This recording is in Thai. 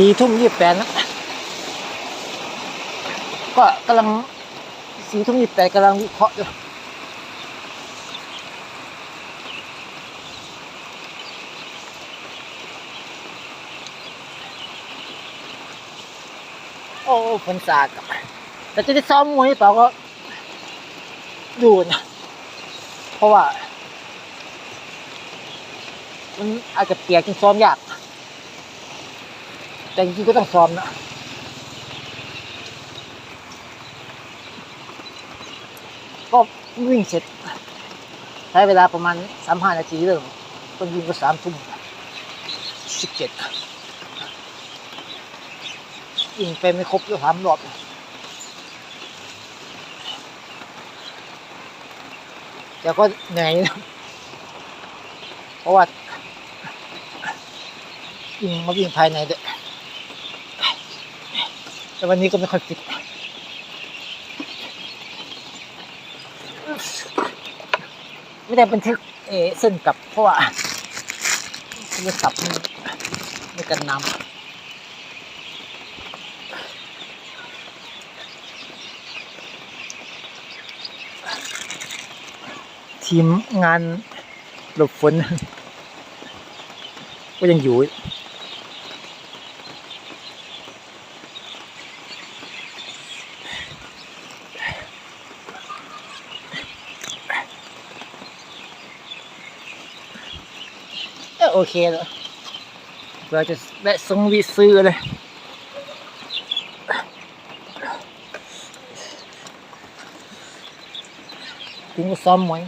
สี่ทุ่มยี่สิบแปดแล้วก็กำลังสี่ทุ่มยี่สิบแปดกำลังวิเคราะห์อยู่โอ้ฝนสาดแต่จะได้ซ้อมมวยหรือเปล่าก็ดูนะเพราะว่า มันอาจจะเปียกจนซ้อมยาก แต่จริงก็ต้องซ้อมนะก็วิ่งเสร็จ ใช้เวลาประมาณสามห้านาทีเริ่มคนวิ่งก็สามทุ่มสิบเจ็ดวิ่งไปไม่ครบก็สามรอบแต่ก็เหนื่อยนะเพราะว่าวิ่งมาวิ่งภายในด้วย แต่วันนี้ก็ไม่ค่อยฟิตไม่ได้บันทึกเออเส้นกลับเพราะว่าเส้นกลับมันไม่กันน้ำทีมงานหลบฝน ก็ยังอยู่ โอเคแล้วเราจะแวะซงวีซื้อเลยถึงก็ซ้อมไว้